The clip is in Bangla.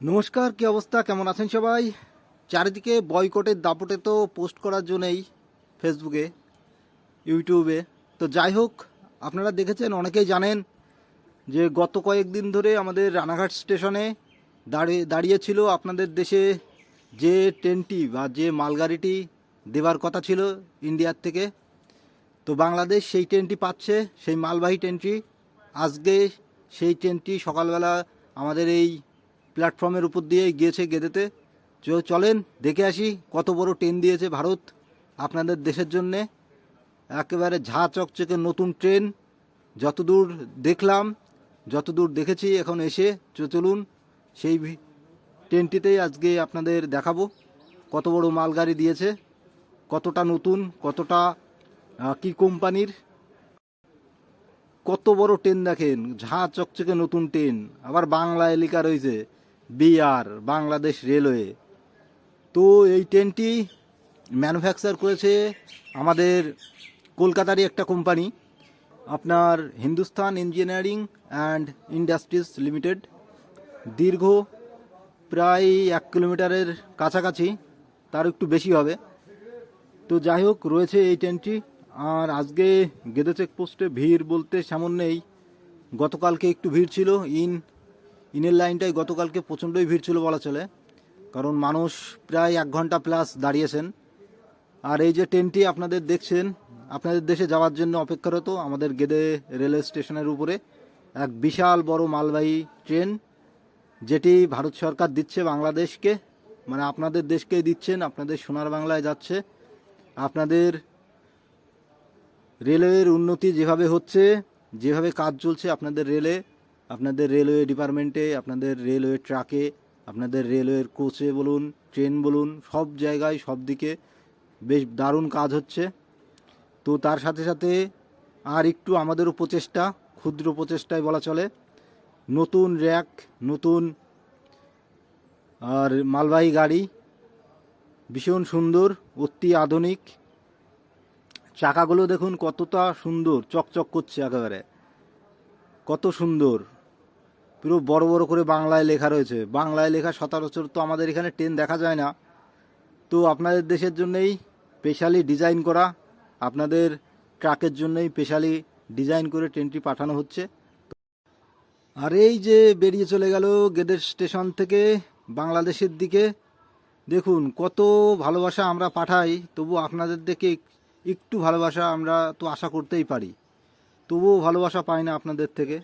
নমস্কার, কি অবস্থা? কেমন আছেন সবাই? চারিদিকে বয়কটের দাপটে তো পোস্ট করার জন্যই ফেসবুকে, ইউটিউবে। তো যাই হোক, আপনারা দেখেছেন, অনেকেই জানেন যে গত কয়েকদিন ধরে আমাদের রানাঘাট স্টেশনে দাঁড়িয়ে, দাঁড়িয়েছিল আপনাদের দেশে যে ট্রেনটি বা যে মালগাড়িটি দেবার কথা ছিল ইন্ডিয়ার থেকে। তো বাংলাদেশ সেই ট্রেনটি পাচ্ছে, সেই মালবাহী ট্রেনটি। আজকে সেই ট্রেনটি সকালবেলা আমাদের এই প্ল্যাটফর্মের উপর দিয়ে গিয়েছে গেদেতে। চলেন, দেখে আসি কত বড় ট্রেন দিয়েছে ভারত। আপনাদের দেশের জন্যে একেবারে ঝা চকচকে নতুন ট্রেন। যতদূর দেখলাম, যতদূর দেখেছি, এখন এসে চলুন, সেই ট্রেনটিতেই আজকে আপনাদের দেখাবো কত বড় মালগাড়ি দিয়েছে, কতটা নতুন, কতটা কি কোম্পানির। কত বড় ট্রেন দেখেন, ঝা চকচকে নতুন ট্রেন। আবার বাংলায় লেখা রয়েছে। BR, Bangladesh railway. তো এই ট্রেনটি ম্যানুফ্যাকচার করেছে আমাদের কলকাতারই একটা কোম্পানি আপনার Hindustan engineering and industries limited দীর্ঘ প্রায় এক কিলোমিটারের কাছাকাছি, তার একটু বেশি হবে। তো যাই হোক, রয়েছে এই ট্রেনটি আর আজকে গেদে চেকপোস্টে ভিড় বলতে সেমন নেই। গতকালকে একটু ভিড় ছিল। ইন ইনের লাইনটায় গতকালকে প্রচণ্ডই ভিড় ছিল বলা চলে। কারণ মানুষ প্রায় এক ঘণ্টা প্লাস দাঁড়িয়েছেন। আর এই যে ট্রেনটি আপনাদের দেখছেন, আপনাদের দেশে যাওয়ার জন্য অপেক্ষারত আমাদের গেদে রেলওয়ে স্টেশনের উপরে এক বিশাল বড় মালবাহী ট্রেন, যেটি ভারত সরকার দিচ্ছে বাংলাদেশকে মানে আপনাদের দেশকেই দিচ্ছেন, আপনাদের সোনার বাংলায় যাচ্ছে। আপনাদের রেলওয়ের উন্নতি যেভাবে হচ্ছে, যেভাবে কাজ চলছে আপনাদের রেলে আপনাদের রেলওয়ে ডিপার্টমেন্টে আপনাদের রেলওয়ে ট্রাকে আপনাদের রেলওয়ের কোচে বলুন ট্রেন বলুন, সব জায়গায়, সব দিকে বেশ দারুণ কাজ হচ্ছে। তো তার সাথে সাথে আর একটু আমাদেরও প্রচেষ্টা ক্ষুদ্র প্রচেষ্টায় বলা চলে। নতুন র্যাক নতুন আর মালবাহী গাড়ি, ভীষণ সুন্দর, অতি আধুনিক। চাকাগুলো দেখুন কতটা সুন্দর, চকচক করছে একেবারে। কত সুন্দর। পুরো বড় বড় করে বাংলায় লেখা রয়েছে। বাংলায় লেখা সচরাচর তো আমাদের এখানে ট্রেন দেখা যায় না। তো আপনাদের দেশের জন্যই স্পেশালি ডিজাইন করা, আপনাদের ট্রাকের জন্যই স্পেশালি ডিজাইন করে ট্রেনটি পাঠানো হচ্ছে। আর এই যে বেরিয়ে চলে গেল গেদের স্টেশন থেকে বাংলাদেশের দিকে, দেখুন কত ভালোবাসা আমরা পাঠাই, তবু আপনাদের দেখে একটু ভালোবাসা আমরা তো আশা করতেই পারি। তবুও ভালোবাসা পাই না আপনাদের থেকে।